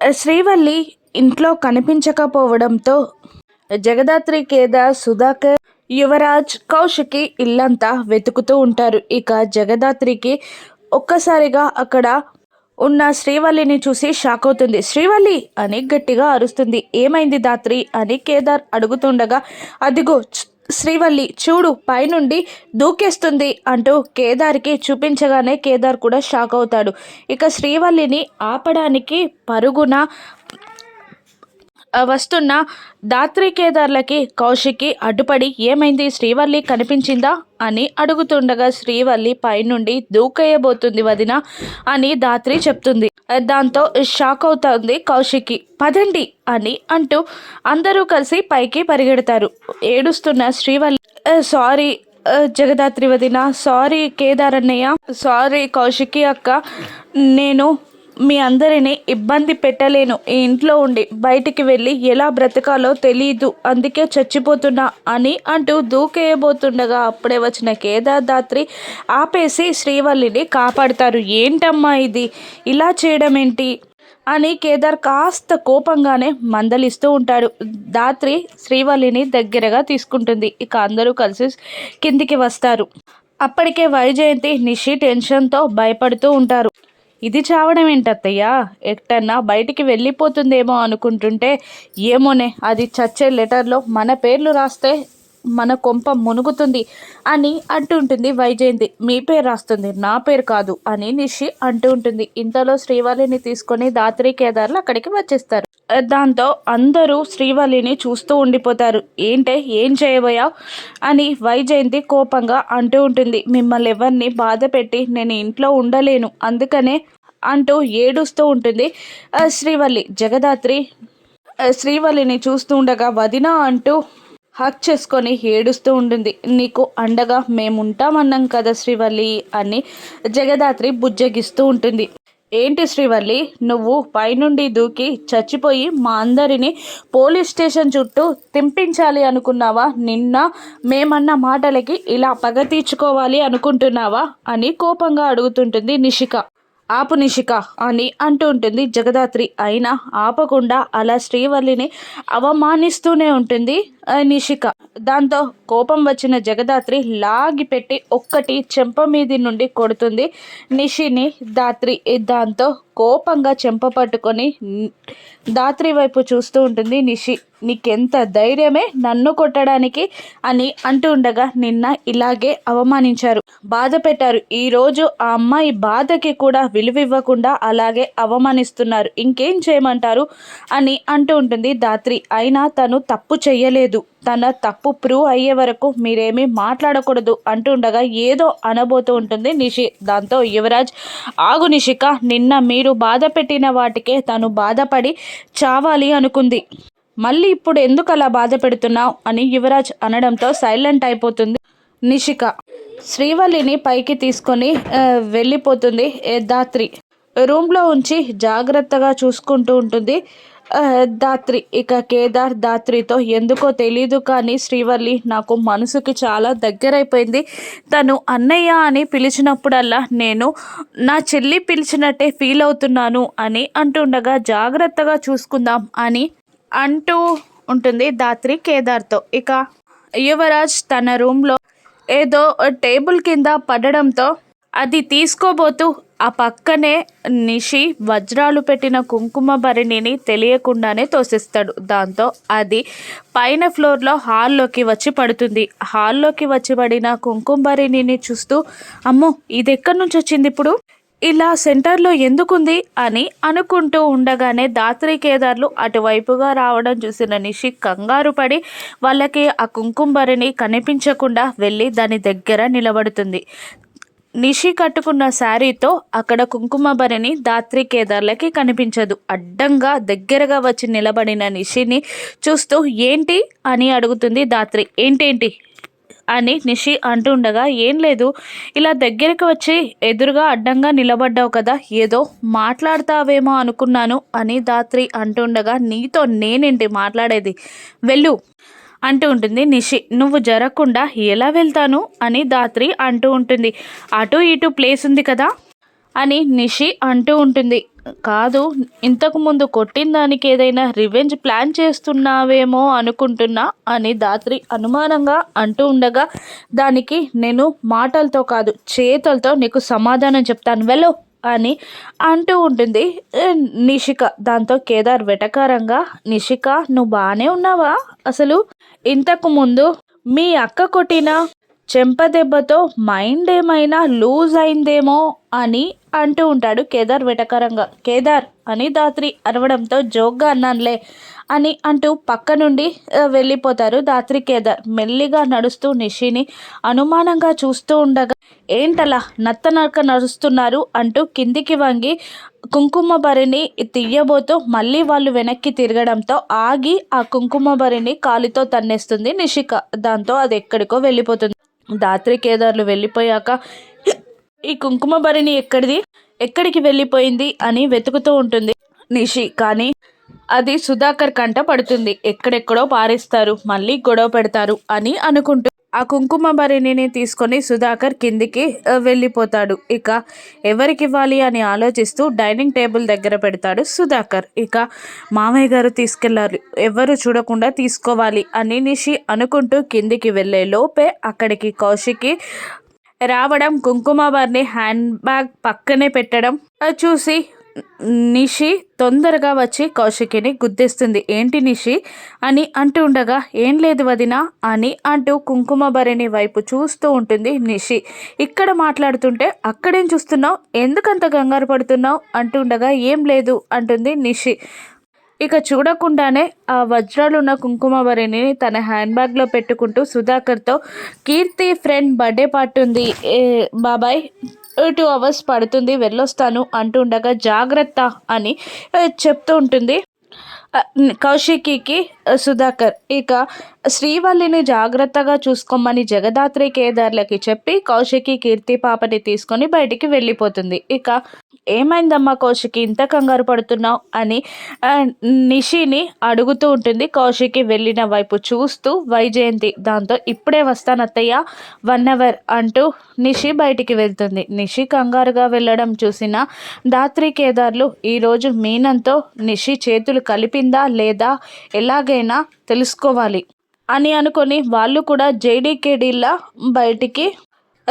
శ్రీవల్లి ఇంట్లో కనిపించకపోవడంతో జగదాత్రి కేదార్ సుధాకర్ యువరాజ్ కౌశికి ఇల్లంతా వెతుకుతూ ఉంటారు. ఇక జగదాత్రికి ఒక్కసారిగా అక్కడ ఉన్న శ్రీవల్లిని చూసి షాక్ అవుతుంది. శ్రీవల్లి అని గట్టిగా అరుస్తుంది. ఏమైంది దాత్రి అని కేదార్ అడుగుతుండగా అదిగో శ్రీవల్లి చూడు పైనుండి దూకేస్తుంది అంటూ కేదార్కి చూపించగానే కేదార్ కూడా షాక్ అవుతాడు. ఇక శ్రీవల్లిని ఆపడానికి పరుగున వస్తున్న దాత్రి కేదార్లకి కౌశిక్కి అడ్డుపడి ఏమైంది? శ్రీవల్లి కనిపించిందా? అని అడుగుతుండగా శ్రీవల్లి పైనుండి దూకేయబోతుంది వదిన అని దాత్రి చెప్తుంది. దాంతో షాక్ అవుతుంది కౌశిక్కి పదండి అని అంటూ అందరూ కలిసి పైకి పరిగెడతారు. ఏడుస్తున్న శ్రీవల్లి సారీ జగదాత్రి వదిన సారీ కేదార్ అన్నయ్య సారీ కౌశికి అక్క నేను మీ అందరినీ ఇబ్బంది పెట్టలేను. ఈ ఇంట్లో ఉండి బయటికి వెళ్ళి ఎలా బ్రతకాలో తెలియదు అందుకే చచ్చిపోతున్నా అని అంటూ దూకేయబోతుండగా అప్పుడే వచ్చిన కేదార్దాత్రి ఆపేసి శ్రీవల్లిని కాపాడుతారు. ఏంటమ్మా ఇది? ఇలా చేయడం ఏంటి అని కేదార్ కాస్త కోపంగానే మందలిస్తూ ఉంటాడు. దాత్రి శ్రీవల్లిని దగ్గరగా తీసుకుంటుంది. ఇక అందరూ కలిసి కిందికి వస్తారు. అప్పటికే వైజయంతి నిషి టెన్షన్తో భయపడుతూ ఉంటారు. ఇది చావడం ఏంటత్తయ్యా? ఎట్టన్నా బయటికి వెళ్ళిపోతుందేమో అనుకుంటుంటే ఏమోనే అది చచ్చే లెటర్లో మన పేర్లు రాస్తే మన కొంప మునుగుతుంది అని అంటుంటుంది వైజయంతి. మీ పేరు రాస్తుంది నా పేరు కాదు అని నిషి అంటూ ఉంటుంది. ఇంతలో శ్రీవల్లిని తీసుకొని దాత్రి కేదార్లు అక్కడికి వచ్చేస్తారు. దాంతో అందరూ శ్రీవల్లిని చూస్తూ ఉండిపోతారు. ఏంటే ఏం చేయబోయావు? అని వైజయంతి కోపంగా అంటూ ఉంటుంది. మిమ్మల్ని ఎవరిని బాధ పెట్టి నేను ఇంట్లో ఉండలేను. అందుకనే అంటూ ఏడుస్తూ ఉంటుంది శ్రీవల్లి. జగదాత్రి శ్రీవల్లిని చూస్తూ ఉండగా వదిన అంటూ హక్ చేసుకొని ఏడుస్తూ ఉంటుంది. నీకు అండగా మేముంటామన్నాం కదా శ్రీవల్లి అని జగదాత్రి బుజ్జగిస్తూ ఉంటుంది. ఏంటి శ్రీవల్లి? నువ్వు పైనుండి దూకి చచ్చిపోయి మా అందరినీ పోలీస్ స్టేషన్ చుట్టూ తింపించాలి అనుకున్నావా? నిన్న మేమన్న మాటలకి ఇలా పగ తీర్చుకోవాలి అనుకుంటున్నావా? అని కోపంగా అడుగుతుంటుంది నిషిక. ఆపు నిషిక అని అంటూ ఉంటుంది. జగదాత్రి అయినా ఆపకుండా అలా శ్రీవల్లిని అవమానిస్తూనే ఉంటుంది ఆ, నిషిక. దాంతో కోపం వచ్చిన జగదాత్రి లాగి పెట్టి ఒక్కటి చెంప మీది నుండి కొడుతుంది. నిషిని దాత్రి దాంతో కోపంగా చెంప పట్టుకొని దాత్రి వైపు చూస్తూ ఉంటుంది. నిషి నీకెంత ధైర్యమే నన్ను కొట్టడానికి అని అంటూ ఉండగా నిన్న ఇలాగే అవమానించారు. బాధ పెట్టారు. ఈరోజు ఆ అమ్మాయి బాధకి కూడా విలువ ఇవ్వకుండా అలాగే అవమానిస్తున్నారు. ఇంకేం చేయమంటారు? అని అంటూ ఉంటుంది దాత్రి అయినా తను తప్పు చెయ్యలేదు. తన తప్పు ప్రూవ్ అయ్యే వరకు మీరేమీ మాట్లాడకూడదు అంటుండగా ఏదో అనబోతూ ఉంటుంది నిషి. దాంతో యువరాజ్ ఆగు నిషిక నిన్న మీరు బాధ పెట్టిన వాటికే తను బాధపడి చావాలి అనుకుంది. మళ్ళీ ఇప్పుడు ఎందుకు అలా బాధ పెడుతున్నావు అని యువరాజ్ అనడంతో సైలెంట్ అయిపోతుంది నిషిక. శ్రీవల్లిని పైకి తీసుకొని వెళ్ళిపోతుంది దాత్రి రూమ్లో ఉంచి జాగ్రత్తగా చూసుకుంటూ ఉంటుంది దాత్రి ఇక కేదార్ దాత్రితో ఎందుకో తెలీదు కానీ శ్రీవల్లి నాకు మనసుకి చాలా దగ్గరైపోయింది. తను అన్నయ్య అని పిలిచినప్పుడల్లా నేను నా చెల్లి పిలిచినట్టే ఫీల్ అవుతున్నాను అని అంటుండగా జాగ్రత్తగా చూసుకుందాం అని అంటూ ఉంటుంది దాత్రి కేదార్తో. ఇక యువరాజ్ తన రూమ్లో ఏదో టేబుల్ కింద పడడంతో అది తీసుకోబోతూ ఆ పక్కనే నిషి వజ్రాలు పెట్టిన కుంకుమ భరిణిని తెలియకుండానే తోసిస్తాడు. దాంతో అది పైన ఫ్లోర్లో హాల్లోకి వచ్చి పడుతుంది. హాల్లోకి వచ్చి పడిన కుంకుమ భరిణిని చూస్తూ అమ్మో ఇది ఎక్కడి నుంచి వచ్చింది ఇప్పుడు? ఇలా సెంటర్లో ఎందుకుంది అని అనుకుంటూ ఉండగానే దాత్రి కేదార్లు అటువైపుగా రావడం చూసిన నిషి కంగారు పడి వాళ్ళకి ఆ కుంకుంబరిని కనిపించకుండా వెళ్ళి దాని దగ్గర నిలబడుతుంది. నిషి కట్టుకున్న శారీతో అక్కడ కుంకుమభరిని దాత్రి కేదార్లకి కనిపించదు. అడ్డంగా దగ్గరగా వచ్చి నిలబడిన నిషిని చూస్తూ ఏంటి? అని అడుగుతుంది దాత్రి. ఏంటేంటి? అని నిషి అంటుండగా ఏం లేదు. ఇలా దగ్గరికి వచ్చి ఎదురుగా అడ్డంగా నిలబడ్డావు కదా ఏదో మాట్లాడతావేమో అనుకున్నాను అని దాత్రి అంటుండగా నీతో నేనేంటి మాట్లాడేది? వెళ్ళు అంటూ ఉంటుంది నిషి. నువ్వు జరగకుండా ఎలా వెళ్తాను? అని దాత్రి అంటూ ఉంటుంది. అటు ఇటు ప్లేస్ ఉంది కదా? అని నిషి అంటూ ఉంటుంది. కాదు ఇంతకు ముందు కొట్టిన దానికి ఏదైనా రివెంజ్ ప్లాన్ చేస్తున్నావేమో అనుకుంటున్నా అని దాత్రి అనుమానంగా అంటూ ఉండగా దానికి నేను మాటలతో కాదు చేతులతో నీకు సమాధానం చెప్తాను వెళ్ళు అని అంటూ ఉంటుంది. నిషిక దాంతో కేదార్ వెటకారంగా నిషిక నువ్వు బాగానే ఉన్నావా? అసలు ఇంతకు ముందు మీ అక్క కొట్టిన చెంపదెబ్బతో మైండ్ ఏమైనా లూజ్ అయిందేమో అని అంటూ ఉంటాడు కేదార్ వెటకరంగా. కేదార్! అని దాత్రి అరవడంతో జోక్గా అన్నానులే అని అంటూ పక్క నుండి వెళ్ళిపోతారు దాత్రి కేదార్. మెల్లిగా నడుస్తూ నిషిని అనుమానంగా చూస్తూ ఉండగా ఏంటలా? నత్తనక్క నడుస్తున్నారు అంటూ కిందికి వంగి కుంకుమ బరిని తీయబోతూ మళ్ళీ వాళ్ళు వెనక్కి తిరగడంతో ఆగి ఆ కుంకుమ బరిని కాలితో తన్నేస్తుంది నిషిక. దాంతో అది ఎక్కడికో వెళ్ళిపోతుంది. దాత్రి కేదార్లు వెళ్ళిపోయాక ఈ కుంకుమ భరిణి ఎక్కడిది? ఎక్కడికి వెళ్ళిపోయింది? అని వెతుకుతూ ఉంటుంది నిషి. కానీ అది సుధాకర్ కంట పడుతుంది. ఎక్కడెక్కడో పారేస్తారు. మళ్ళీ గొడవ పెడతారు అని అనుకుంటు ఆ కుంకుమ భరిణిని తీసుకొని సుధాకర్ కిందికి వెళ్ళిపోతాడు. ఇక ఎవరికి ఇవ్వాలి అని ఆలోచిస్తూ డైనింగ్ టేబుల్ దగ్గర పెడతాడు సుధాకర్. ఇక మామయ్య గారు తీసుకెళ్ళారు. ఎవరు చూడకుండా తీసుకోవాలి అని నిషి అనుకుంటూ కిందికి వెళ్ళే లోపే అక్కడికి కౌశికి రావడం కుంకుమ బార్ని హ్యాండ్ బ్యాగ్ పక్కనే పెట్టడం చూసి నిషి తొందరగా వచ్చి కౌశికిని గుద్దేస్తుంది. ఏంటి నిషి అని అంటూ ఉండగా ఏం లేదు వదిన అని అంటూ కుంకుమభరిణి వైపు చూస్తూ ఉంటుంది నిషి. ఇక్కడ మాట్లాడుతుంటే అక్కడేం చూస్తున్నావు? ఎందుకంత కంగారు పడుతున్నావు? అంటూ ఉండగా ఏం లేదు అంటుంది నిషి. ఇక చూడకుండానే ఆ వజ్రాలున్న కుంకుమ తన హ్యాండ్ బ్యాగ్లో పెట్టుకుంటూ సుధాకర్తో కీర్తి ఫ్రెండ్ బర్త్డే పార్టీ ఉంది బాబాయ్ టూ అవర్స్ పడుతుంది వెళ్ళొస్తాను అంటుండగా జాగ్రత్త అని చెప్తూ ఉంటుంది. కౌశికీకి కౌశికికి సుధాకర్. ఇక శ్రీవల్లిని జాగ్రత్తగా చూసుకోమని జగదాత్రి కేదార్లకి చెప్పి కౌశికి కీర్తి పాపని తీసుకొని బయటికి వెళ్ళిపోతుంది. ఇక ఏమైందమ్మా కౌశికి? ఇంత కంగారు పడుతున్నావు? అని నిషిని అడుగుతూ ఉంటుంది. కౌశికి వెళ్ళిన వైపు చూస్తూ వైజయంతి దాంతో ఇప్పుడే వస్తానత్తయ్య వన్ అవర్ అంటూ నిషి బయటికి వెళ్తుంది. నిషి కంగారుగా వెళ్ళడం చూసిన దాత్రి కేదార్లు ఈరోజు మీనంతో నిషి చేతులు కలిపిందా లేదా ఎలాగైనా తెలుసుకోవాలి అని అనుకొని వాళ్ళు కూడా జేడీకేడీలా బయటికి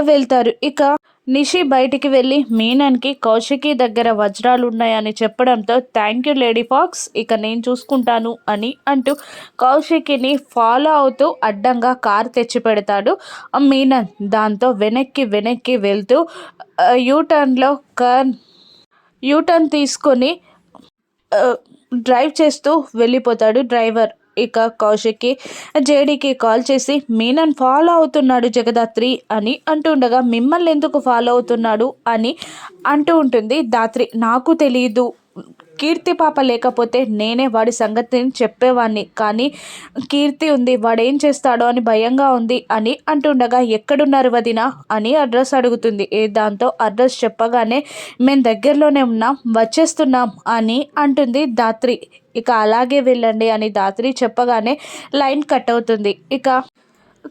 వెళ్తారు. ఇక నిషి బయటికి వెళ్ళి మీనన్కి కౌశికి దగ్గర వజ్రాలు ఉన్నాయని చెప్పడంతో థ్యాంక్ యూ లేడీ ఫాక్స్ ఇక నేను చూసుకుంటాను అని అంటూ కౌశికిని ఫాలో అవుతూ అడ్డంగా కార్ తెచ్చి పెడతాడు ఆ మీనన్ దాంతో వెనక్కి వెనక్కి వెళ్తూ యూటర్న్లో కర్న్ యూటర్న్ తీసుకొని డ్రైవ్ చేస్తూ వెళ్ళిపోతాడు డ్రైవర్. ఇక కౌశిక్కి జేడీకి కాల్ చేసి మీనన్ ఫాలో అవుతున్నాడు జగదాత్రి అని అంటుండగా మిమ్మల్ని ఎందుకు ఫాలో అవుతున్నాడు అని అంటూ ఉంటుంది. దాత్రి నాకు తెలియదు కీర్తి పాప లేకపోతే నేనే వాడి సంగతిని చెప్పేవాడిని కానీ కీర్తి ఉంది వాడేం చేస్తాడో అని భయంగా ఉంది అని అంటుండగా ఎక్కడున్నారు వదిన? అని అడ్రస్ అడుగుతుంది. ఏ దాంతో అడ్రస్ చెప్పగానే మేము దగ్గరలోనే ఉన్నాం వచ్చేస్తున్నాం అని అంటుంది దాత్రి ఇక అలాగే వెళ్ళండి అని దాత్రి చెప్పగానే లైన్ కట్ అవుతుంది. ఇక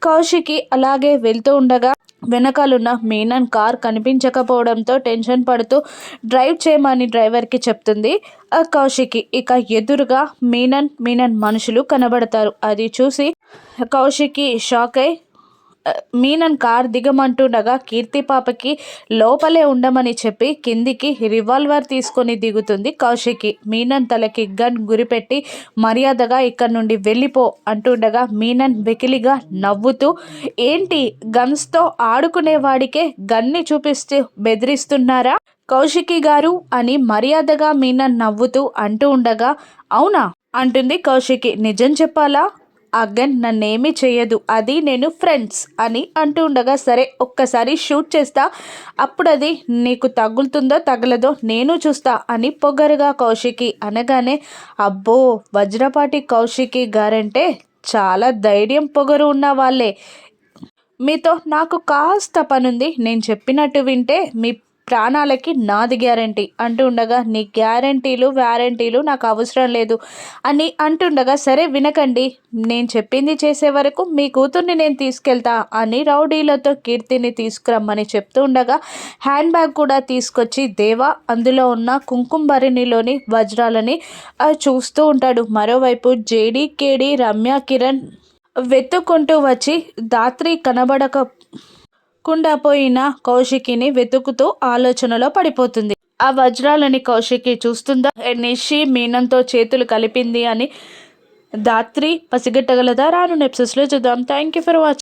కౌశికి అలాగే వెళ్తూ ఉండగా వెనకాలన్న మీనన్ కార్ కనిపించకపోవడంతో టెన్షన్ పడుతూ డ్రైవ్ చేయమని డ్రైవర్కి చెప్తుంది. ఆ కౌశికి ఇక ఎదురుగా మీనన్ మీనన్ మనుషులు కనబడతారు. అది చూసి కౌశికి షాక్ అయి మీనన్ కార్ దిగమంటుండగా కీర్తి పాపకి లోపలే ఉండమని చెప్పి కిందికి రివాల్వర్ తీసుకొని దిగుతుంది కౌశికి. మీనన్ తలకి గన్ గురిపెట్టి మర్యాదగా ఇక్కడ నుండి వెళ్ళిపో అంటుండగా మీనన్ వెకిలిగా నవ్వుతూ ఏంటి గన్స్తో ఆడుకునేవాడికే గన్ని చూపిస్తూ బెదిరిస్తున్నారా? కౌశికి గారు అని మర్యాదగా మీనన్ నవ్వుతూ అంటూ ఉండగా అవునా అంటుంది కౌశికి. నిజం చెప్పాలా? అగన్ నన్నేమీ చేయదు అది నేను ఫ్రెండ్స్ అని అంటూ ఉండగా సరే ఒక్కసారి షూట్ చేస్తా అప్పుడు అది నీకు తగులుతుందో తగలదో నేను చూస్తా అని పొగరుగా కౌశికి అనగానే అబ్బో వజ్రపాటి కౌశికి గారంటే చాలా ధైర్యం పొగరు ఉన్న వాళ్ళే మీతో నాకు కాస్త పనుంది నేను చెప్పినట్టు వింటే మీ ప్రాణాలకి నాది గ్యారంటీ అంటూ ఉండగా నీ గ్యారంటీలు వ్యారంటీలు నాకు అవసరం లేదు అని అంటుండగా సరే వినకండి నేను చెప్పింది చేసే వరకు మీ కూతుర్ని నేను తీసుకెళ్తా అని రౌడీలతో కీర్తిని తీసుకురమ్మని చెప్తూ ఉండగా హ్యాండ్ బ్యాగ్ కూడా తీసుకొచ్చి దేవా అందులో ఉన్న కుంకుంబరిణిలోని వజ్రాలని చూస్తూ ఉంటాడు. మరోవైపు జేడీ కేడీ రమ్య కిరణ్ వెతుక్కుంటూ వచ్చి దాత్రి కనబడక కుండాపోయిన కౌశికిని వెతుకుతూ ఆలోచనలో పడిపోతుంది. ఆ వజ్రాలని కౌశికి చూస్తుందా? నిషి మీనంతో చేతులు కలిపింది అని దాత్రి పసిగట్టగలదా? రాను నెప్సెస్లో చూద్దాం. Thank you for watching